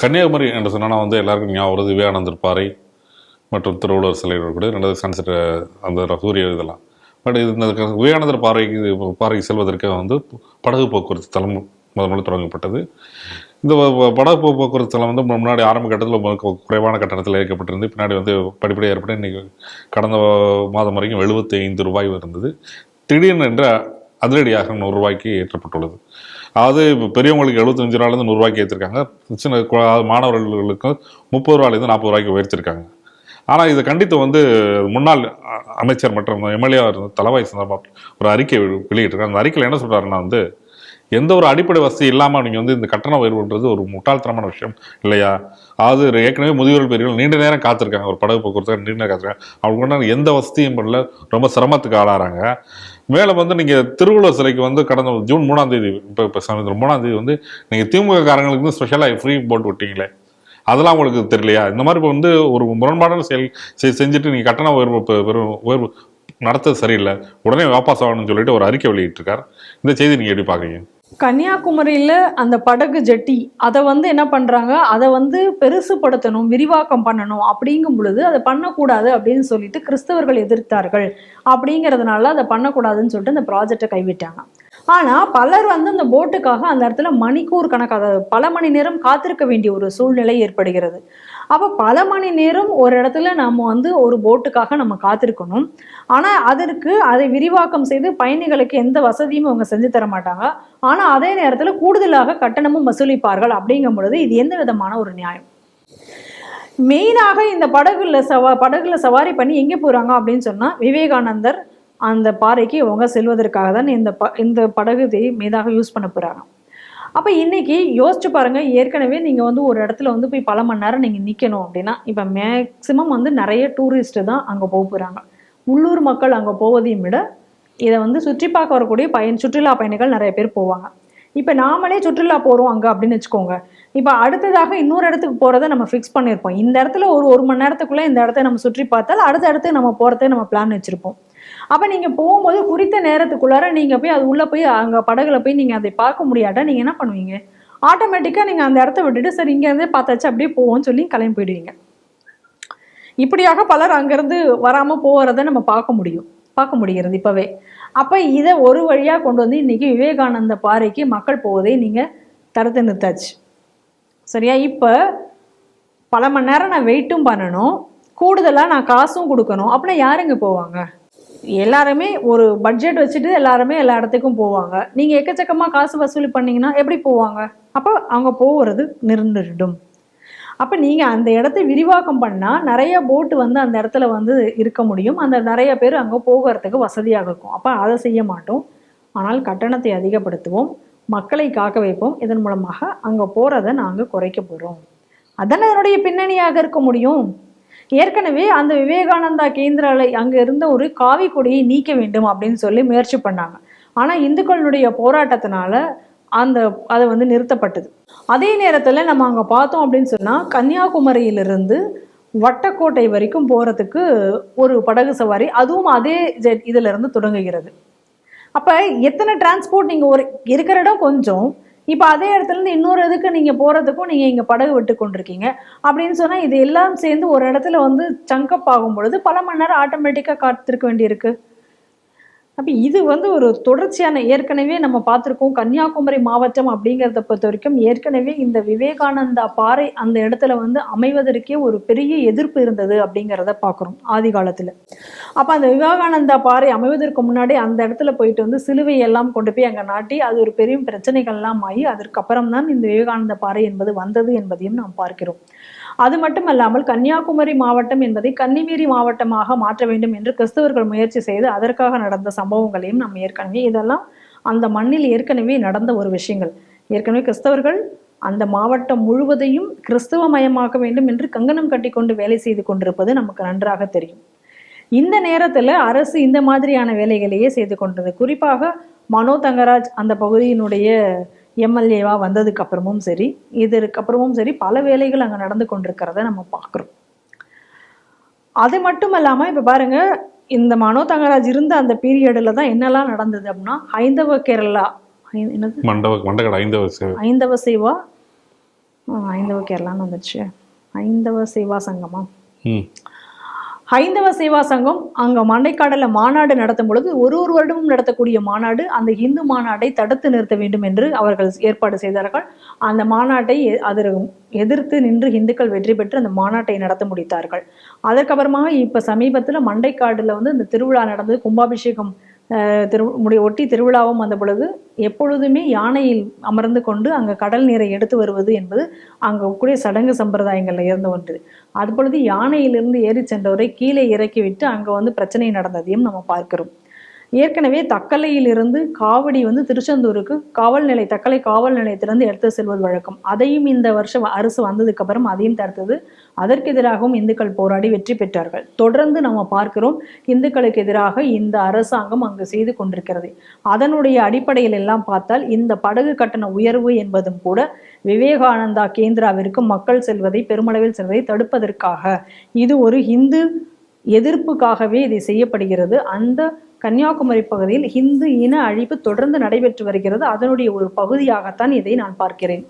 கன்னியாகுமரி என்று சொன்னால் வந்து எல்லாருக்கும் ஞாபகம் வருது விவேகானந்தர் பாறை மற்றும் திருவள்ளுவர் சிலை கூட. ரெண்டாவது சன்செட் அந்த சூரிய இதெல்லாம். பட் இது இந்த விவேகானந்தர் பாறைக்கு பாறைக்கு செல்வதற்கு வந்து படகு போக்குவரத்து தளம் முதல் முதல்ல தொடங்கப்பட்டது. இந்த படகு போக்குவரத்து தளம் வந்து முன்னாடி ஆரம்ப கட்டத்தில் குறைவான கட்டணத்தில் இயக்கப்பட்டிருந்து பின்னாடி வந்து படிப்படியாக ஏற்பட்டு இன்றைக்கி கடந்த மாதம் வரைக்கும் 75 ஐந்து ரூபாய் இருந்தது. திடீர்னு என்று அதிரடியாக நூறு ரூபாய்க்கு ஏற்றப்பட்டுள்ளது. அதாவது இப்போ பெரியவங்களுக்கு எழுபத்தஞ்சு ரூபாயிலேருந்து நூறுரூவாய்க்கு ஏற்றிருக்காங்க சின்ன மாணவர்களுக்கு முப்பது ரூபாயிலேருந்து நாற்பது ரூபாய்க்கு உயர்த்திருக்காங்க. ஆனால் இதை கண்டித்து வந்து முன்னாள் அமைச்சர் மற்றும் எம்எல்ஏ தலவாய் சந்தர்பால் ஒரு அறிக்கை வெளியிட்டிருக்காங்க அந்த அறிக்கையில் என்ன சொல்கிறாருன்னா வந்து எந்த ஒரு அடிப்படை வசதி இல்லாமல் நீங்கள் வந்து இந்த கட்டண உயர்வுன்றது ஒரு முட்டாள்தனமான விஷயம் இல்லையா? அதாவது ஏற்கனவே முதியோர் பெரியவர்கள் நீண்ட நேரம் காத்திருக்காங்க. ஒரு படகு போக்குவரத்து நீண்ட நேரம் காத்திருக்காங்க. அவங்க எந்த வசதியும் பண்ணல. ரொம்ப சிரமத்துக்கு ஆளாகிறாங்க மேலே வந்து நீங்கள் திருவள்ளுவர் சிலைக்கு வந்து கடந்த ஜூன் மூணாம் தேதி இப்போ இப்போ சமீபத்தில் மூணாம் தேதி வந்து நீங்கள் திமுக காரங்களுக்கு வந்து ஸ்பெஷலாக ஃப்ரீ போட்டு விட்டீங்களே அதெல்லாம் உங்களுக்கு தெரியலையா? இந்த மாதிரி இப்போ வந்து ஒரு முரண்பாடான செயல் செஞ்சுட்டு நீங்கள் கட்டண உயர்வு பெரும் உயர்வு நடத்தது சரியில்லை. உடனே வாபஸ் ஆகணும்னு சொல்லிட்டு ஒரு அறிக்கை வெளியிட்டிருக்கார். இந்த செய்தி நீங்கள் எப்படி பார்க்குறீங்க? கன்னியாகுமரியில் அந்த படகு ஜெட்டி அதை வந்து என்ன பண்ணுறாங்க அதை வந்து பெருசுப்படுத்தணும் விரிவாக்கம் பண்ணணும். அப்படிங்கும் பொழுது அதை பண்ணக்கூடாது அப்படின்னு சொல்லிட்டு கிறிஸ்தவர்கள் எதிர்த்தார்கள். அப்படிங்கிறதுனால அதை பண்ணக்கூடாதுன்னு சொல்லிட்டு அந்த ப்ராஜெக்டை கைவிட்டாங்க. ஆனால் பலர் வந்து அந்த போட்டுக்காக அந்த இடத்துல மணிக்கூர் கணக்காக பல மணி நேரம் காத்திருக்க வேண்டிய ஒரு சூழ்நிலை ஏற்படுகிறது. அப்போ பல மணி நேரம் ஒரு இடத்துல நம்ம வந்து ஒரு போட்டுக்காக நம்ம காத்திருக்கணும். ஆனால் அதற்கு அதை விரிவாக்கம் செய்து பயணிகளுக்கு எந்த வசதியும் அவங்க செஞ்சு தர மாட்டாங்க. ஆனால் அதே நேரத்தில் கூடுதலாக கட்டணமும் வசூலிப்பார்கள் அப்படிங்கும் பொழுது இது எந்த விதமான ஒரு நியாயம்? மெயினாக இந்த படகுல சவா படகுல சவாரி பண்ணி எங்கே போகிறாங்க அப்படின்னு சொன்னால் விவேகானந்தர் அந்த பாறைக்கு அவங்க செல்வதற்காக தான் இந்த ப இந்த படகு மீதாக யூஸ் பண்ண போகிறாங்க அப்போ இன்றைக்கி யோசிச்சு பாருங்கள் ஏற்கனவே நீங்கள் வந்து ஒரு இடத்துல வந்து போய் பல மணி நேரம் நீங்கள் நிற்கணும் அப்படின்னா இப்போ மேக்சிமம் வந்து நிறைய டூரிஸ்ட்டு தான் அங்கே போக போகிறாங்க உள்ளூர் மக்கள் அங்கே போவதையும் விட இதை வந்து சுற்றி பார்க்க வரக்கூடிய பயன் சுற்றுலா பயணிகள் நிறைய பேர் போவாங்க. இப்போ நாமளே சுற்றுலா போகிறோம் அங்கே அப்படின்னு வச்சுக்கோங்க. இப்போ அடுத்ததாக இன்னொரு இடத்துக்கு போகிறத நம்ம ஃபிக்ஸ் பண்ணியிருப்போம். இந்த இடத்துல ஒரு ஒரு மணி நேரத்துக்குள்ளே இந்த இடத்த நம்ம சுற்றி பார்த்தால் அடுத்த இடத்துக்கு நம்ம போகிறத நம்ம பிளான் வச்சுருப்போம். அப்போ நீங்கள் போகும்போது குறித்த நேரத்துக்குள்ளார நீங்கள் போய் அது உள்ளே போய் அங்கே படகுல போய் நீங்கள் அதை பார்க்க முடியாட்டா நீங்கள் என்ன பண்ணுவீங்க? ஆட்டோமேட்டிக்காக நீங்கள் அந்த இடத்த விட்டுட்டு சரி இங்கேருந்தே பார்த்தாச்சு அப்படியே போவோம்னு சொல்லி கிளம்பி போயிடுவீங்க. இப்படியாக பலர் அங்கேருந்து வராமல் போகிறத நம்ம பார்க்க முடியும். பார்க்க முடிகிறது இப்போவே. அப்போ இதை ஒரு வழியாக கொண்டு வந்து இன்றைக்கி விவேகானந்த பாறைக்கு மக்கள் போவதை நீங்கள் தடுத்து நிறுத்தாச்சு. சரியா? இப்போ பல மணி நேரம் நான் வெயிட்டும் பண்ணணும். கூடுதலாக நான் காசும் கொடுக்கணும். அப்படின்னா யாருங்க போவாங்க? எல்லாருமே ஒரு பட்ஜெட் வச்சுட்டு எல்லாருமே எல்லா இடத்துக்கும் போவாங்க. நீங்கள் எக்கச்சக்கமாக காசு வசூலி பண்ணிங்கன்னா எப்படி போவாங்க? அப்போ அவங்க போகிறது நின்றுடும் அப்போ நீங்கள் அந்த இடத்த விரிவாக்கம் பண்ணால் நிறைய போட்டு வந்து அந்த இடத்துல வந்து இருக்க முடியும். அந்த நிறைய பேர் அங்கே போகிறதுக்கு வசதியாக இருக்கும். அப்போ அதை செய்ய மாட்டோம். ஆனால் கட்டணத்தை அதிகப்படுத்துவோம். மக்களை காக்க வைப்போம். இதன் மூலமாக அங்கே போகிறத நாங்கள் குறைக்க போகிறோம் அதானே அதனுடைய பின்னணியாக இருக்க முடியும்? ஏற்கனவே அந்த விவேகானந்தா கேந்திராலை அங்கே இருந்த ஒரு காவி கொடியை நீக்க வேண்டும் அப்படின்னு சொல்லி முயற்சி பண்ணாங்க. ஆனால் இந்துக்களுடைய போராட்டத்தினால அந்த அதை வந்து நிறுத்தப்பட்டது. அதே நேரத்தில் நம்ம அங்கே பார்த்தோம் அப்படின்னு சொன்னால் கன்னியாகுமரியிலிருந்து வட்டக்கோட்டை வரைக்கும் போகிறதுக்கு ஒரு படகு சவாரி அதுவும் அதே ஜெட் இதுல இருந்து தொடங்குகிறது. அப்போ எத்தனை டிரான்ஸ்போர்ட் நீங்கள் ஒரு இருக்கிற இடம் கொஞ்சம் இப்போ அதே இடத்துல இருந்து இன்னொரு இதுக்கு நீங்கள் போகிறதுக்கும் நீங்கள் இங்கே படகு விட்டு கொண்டிருக்கீங்க. அப்படின்னு சொன்னால் இது எல்லாம் சேர்ந்து ஒரு இடத்துல வந்து சங்கப் ஆகும் பொழுது பல மணி நேரம் ஆட்டோமேட்டிக்காக காத்திருக்க வேண்டியிருக்கு. அப்போ இது வந்து ஒரு தொடர்ச்சியான ஏற்கனவே நம்ம பார்த்துருக்கோம் கன்னியாகுமரி மாவட்டம் அப்படிங்கிறத பொறுத்த வரைக்கும் ஏற்கனவே இந்த விவேகானந்தா பாறை அந்த இடத்துல வந்து அமைவதற்கே ஒரு பெரிய எதிர்ப்பு இருந்தது அப்படிங்கிறத பார்க்குறோம் ஆதி காலத்தில். அப்போ அந்த விவேகானந்தா பாறை அமைவதற்கு முன்னாடி அந்த இடத்துல போயிட்டு வந்து சிலுவை எல்லாம் கொண்டு போய் அங்கே நாட்டி அது ஒரு பெரிய பிரச்சனைகள்லாம் ஆகி அதற்கப்புறம் தான் இந்த விவேகானந்த பாறை என்பது வந்தது என்பதையும் நாம் பார்க்கிறோம். அது மட்டுமல்லாமல் கன்னியாகுமரி மாவட்டம் என்பதை கன்னிமேரி மாவட்டமாக மாற்ற வேண்டும் என்று கிறிஸ்தவர்கள் முயற்சி செய்து அதற்காக நடந்த சம்பவங்களையும் நம்ம ஏற்கனவே இதெல்லாம் அந்த மண்ணில் ஏற்கனவே நடந்த ஒரு விஷயங்கள். ஏற்கனவே கிறிஸ்தவர்கள் அந்த மாவட்டம் முழுவதையும் கிறிஸ்தவ மயமாக்க வேண்டும் என்று கங்கணம் கட்டிக்கொண்டு வேலை செய்து கொண்டிருப்பது நமக்கு நன்றாக தெரியும். இந்த நேரத்தில் அரசு இந்த மாதிரியான வேலைகளையே செய்து கொண்டது. குறிப்பாக மனோ தங்கராஜ் அந்த பகுதியினுடைய எம்எல்ஏவாக வந்ததுக்கு அப்புறமும் சரி இதற்கு அப்புறமும் சரி பல வேலைகள் அங்கே நடந்து கொண்டிருக்கிறத நம்ம பார்க்குறோம். அது மட்டும் இல்லாமல் இப்போ பாருங்க இந்த மனோ தங்கராஜ் இருந்த அந்த பீரியடில் தான் என்னெல்லாம் நடந்தது அப்படின்னா ஹைந்தவ கேரளா என்னது? மண்டப மண்டகட ஐந்தவ சேவை. ஐந்தவ சேவா ஐந்தவ கேரளான்னு வந்துச்சு ஐந்தவ சேவா சங்கமா? ஹைந்தவ சேவா சங்கம் அங்கே மண்டைக்காடல மாநாடு நடத்தும் பொழுது ஒரு ஒரு வருடமும் நடத்தக்கூடிய மாநாடு அந்த இந்து மாநாட்டை தடுத்து நிறுத்த வேண்டும் என்று அவர்கள் ஏற்பாடு செய்தார்கள். அந்த மாநாட்டை எ- எதிர்த்து நின்று இந்துக்கள் வெற்றி பெற்று அந்த மாநாட்டை நடத்த முடித்தார்கள். அதற்கப்புறமாக இப்போ சமீபத்தில் மண்டைக்காடில் வந்து இந்த திருவிழா நடந்தது கும்பாபிஷேகம் திரு முடி ஒட்டி திருவிழாவும் வந்த பொழுது எப்பொழுதுமே யானையில் அமர்ந்து கொண்டு அங்கே கடல் நீரை எடுத்து வருவது என்பது அங்கே கூடிய சடங்கு சம்பிரதாயங்கள்ல இருந்த ஒன்று. அதுபொழுது யானையிலிருந்து ஏறி சென்றவரை கீழே இறக்கி விட்டு அங்க வந்து பிரச்சனை நடந்ததையும் நம்ம பார்க்கிறோம். ஏற்கனவே தக்கலையிலிருந்து காவடி வந்து திருச்செந்தூருக்கு காவல் நிலை தக்கலை காவல் நிலையத்திலிருந்து எடுத்து செல்வது வழக்கம். அதையும் இந்த வருஷம் அரசு வந்ததுக்கு அப்புறம் அதையும் தடுத்தது. அதற்கு எதிராகவும் இந்துக்கள் போராடி வெற்றி பெற்றார்கள். தொடர்ந்து நம்ம பார்க்கிறோம் இந்துக்களுக்கு எதிராக இந்த அரசாங்கம் அங்கு செய்து கொண்டிருக்கிறது. அதனுடைய அடிப்படையில் எல்லாம் பார்த்தால் இந்த படகு கட்டண உயர்வு என்பதும் கூட விவேகானந்தா கேந்திராவிற்கு மக்கள் செல்வதை பெருமளவில் செல்வதை தடுப்பதற்காக. இது ஒரு இந்து எதிர்ப்புக்காகவே இது செய்யப்படுகிறது. அந்த கன்னியாகுமரி பகுதியில் ஹிந்து இன அழிப்பு தொடர்ந்து நடைபெற்று வருகிறது. அதனுடைய ஒரு பகுதியாகத்தான் இதை நான் பார்க்கிறேன்.